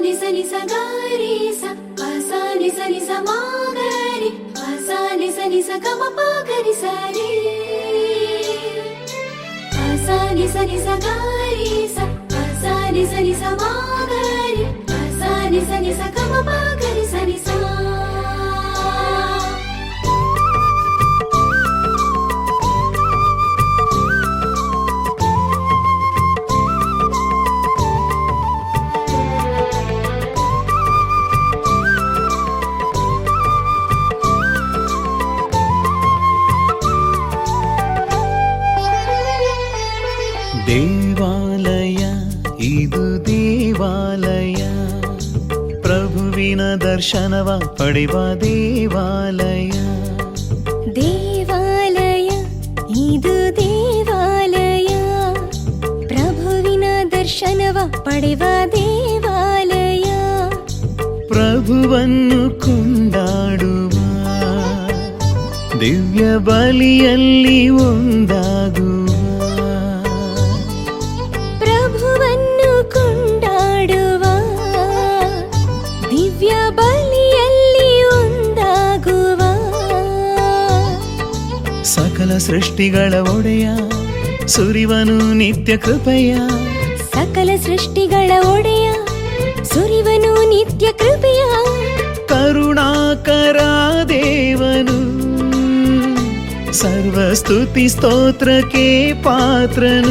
ni sa ni sa ga re sa pa sa ni sa ni sa ma ga re pa sa ni sa ni sa ga ma pa ga re sa re pa sa ni sa ni sa ga re sa pa sa ni sa ni sa ma ga re pa sa ni sa ni sa ga ma pa ga ದರ್ಶನವ ಪಡೆವ ದೇವಾಲಯ ದೇವಾಲಯ ಇದು ದೇವಾಲಯ ಪ್ರಭುವಿನ ದರ್ಶನವ ಪಡೆವ ದೇವಾಲಯ ಪ್ರಭುವನ್ನು ಕೊಂಡಾಡುವ ದಿವ್ಯ ಬಲಿಯಲ್ಲಿ ಒಂದಾಗುವ ಸೃಷ್ಟಿಗಳ ಒಡೆಯ ಸುರಿವನು ನಿತ್ಯ ಕೃಪೆಯ. ಸಕಲ ಸೃಷ್ಟಿಗಳ ಒಡೆಯ ಸುರಿವನು ನಿತ್ಯ ಕೃಪೆಯ. ಕರುಣಾಕರ ದೇವನು ಸರ್ವಸ್ತುತಿ ಸ್ತೋತ್ರಕ್ಕೆ ಪಾತ್ರನು.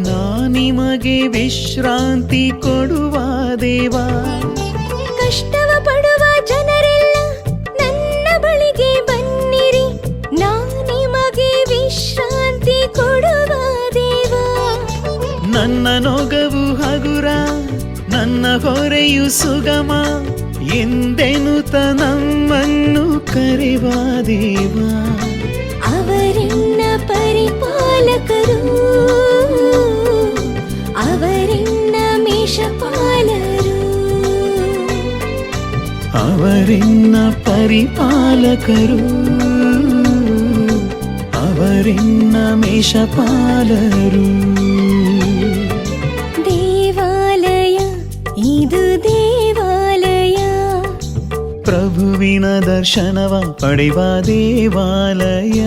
ನಾ ನಿಮಗೆ ವಿಶ್ರಾಂತಿ ಕೊಡುವ ದೇವ. ಕಷ್ಟವ ಪಡುವ ಜನರೆಲ್ಲ ನನ್ನ ಬಳಿಗೆ ಬನ್ನಿರಿ. ನಾ ನಿಮಗೆ ವಿಶ್ರಾಂತಿ ಕೊಡುವ ದೇವ. ನನ್ನ ನೊಗವು ಹಗುರ ನನ್ನ ಹೊರೆಯು ಸುಗಮ ಎಂದೆನುತ ನಮ್ಮನ್ನು ಕರೆವ ದೇವ. ಪರಿಪಾಲಕರು ಅವರೆನ್ನ ಮೇಷಪಾಲರು ದೇವಾಲಯ ಇದು ದೇವಾಲಯ ಪ್ರಭುವಿನ ದರ್ಶನವ ಪಡೆವ ದೇವಾಲಯ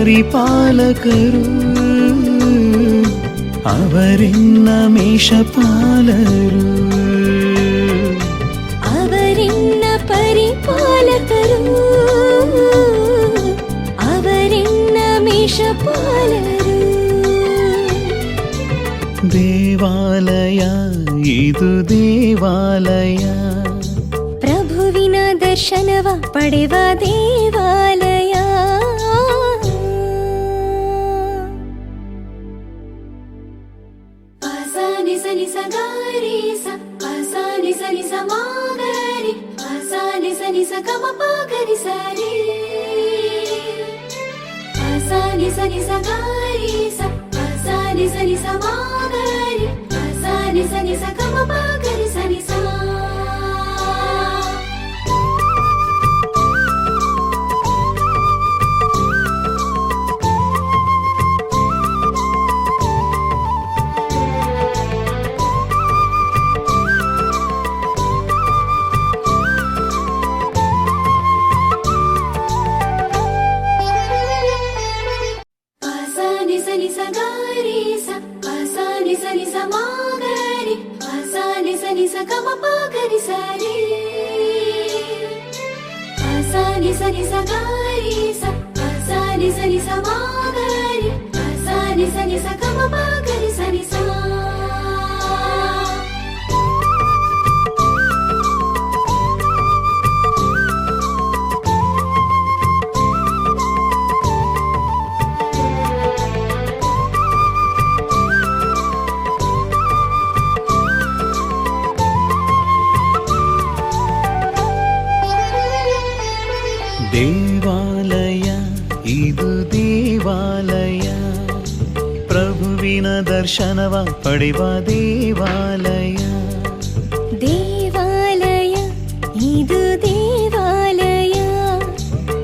ಪರಿಪಾಲಕರು ಅವರೆನ್ನ ಮೇಷಪಾಲರು ಅವರೆನ್ನ ಪರಿಪಾಲಕರು ಅವರೆನ್ನ ಮೇಷಪಾಲರು ದೇವಾಲಯ ಇದು ದೇವಾಲಯ ಪ್ರಭುವಿನ ದರ್ಶನವ ಪಡೆವ ದೇವಾಲಯ సగరిస పసని సని సమాగరి పసని సని సగమ పగరి సరి పసని సని సగరిస పసని సని సమాగరి పసని సని సగమ పగరి da da ಪ್ರಭುವಿನ ದರ್ಶನವ ಪಡೆವ ದೇವಾಲಯ. ದೇವಾಲಯ ಇದು ದೇವಾಲಯ.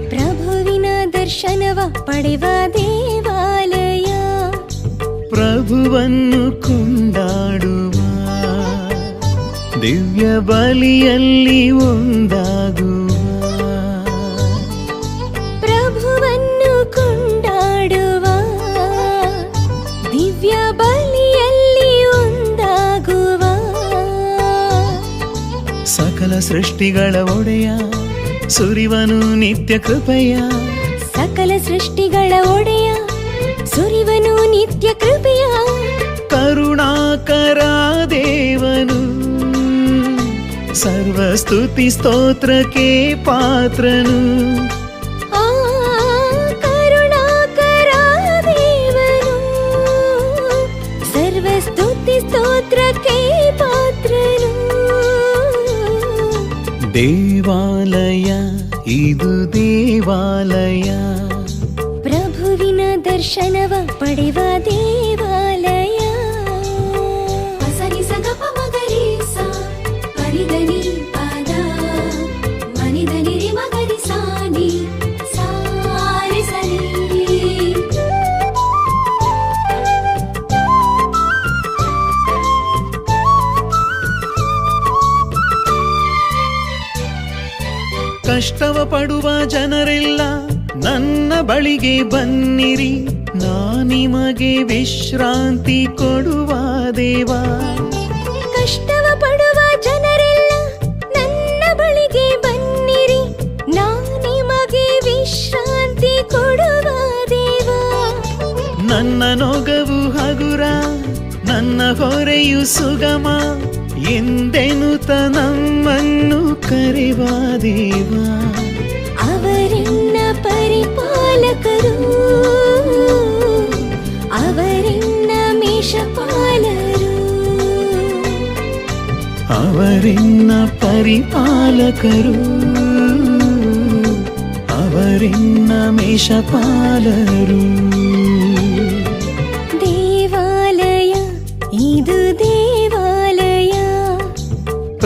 ಪ್ರಭುವಿನ ದರ್ಶನವ ಪಡೆವ ದೇವಾಲಯ. ಪ್ರಭುವನ್ನು ಕೊಂಡಾಡುವ ದಿವ್ಯ ಬಲಿಯಲ್ಲಿ ಒಂದಾಗುವ. ಸಕಲ ಸೃಷ್ಟಿಗಳ ಒಡೆಯ ಸುರಿವನು ನಿತ್ಯ ಕೃಪೆಯ. ಸಕಲ ಸೃಷ್ಟಿಗಳ ಒಡೆಯ ಸುರಿವನು ನಿತ್ಯ ಕೃಪೆಯ. ಕರುಣಾಕರ ದೇವನು ಸರ್ವಸ್ತುತಿ ಸ್ತೋತ್ರಕ್ಕೆ ಪಾತ್ರನು. ಆ ದೇವಾಲಯ ಇದು ದೇವಾಲಯ ಪ್ರಭುವಿನ ದರ್ಶನವ ಪಡೆವ ದೇವಾಲಯ ಕಷ್ಟವ ಪಡುವ ಜನರೆಲ್ಲ ನನ್ನ ಬಳಿಗೆ ಬನ್ನಿರಿ ನಾ ನಿಮಗೆ ವಿಶ್ರಾಂತಿ ಕೊಡುವ ದೇವಾ. ಕಷ್ಟವ ಪಡುವ ಜನರೆಲ್ಲ ನನ್ನ ಬಳಿಗೆ ಬನ್ನಿರಿ ನಾ ನಿಮಗೆ ವಿಶ್ರಾಂತಿ ಕೊಡುವ ದೇವ. ನನ್ನ ನೊಗವು ಹಗುರ ನನ್ನ ಹೊರೆಯು ಸುಗಮ ಎಂದೆನುತ ನಮ್ಮನ್ನು ಕರೆವ ದೇವ ಅವರೆನ್ನ ಪರಿಪಾಲಕರು ಅವರೆನ್ನ ಮೇಷಪಾಲರು ಅವರೆನ್ನ ಪರಿಪಾಲಕರು ಅವರೆನ್ನ ಮೇಷಪಾಲರು ದೇವಾಲಯ ಇದು ದೇವಾಲಯ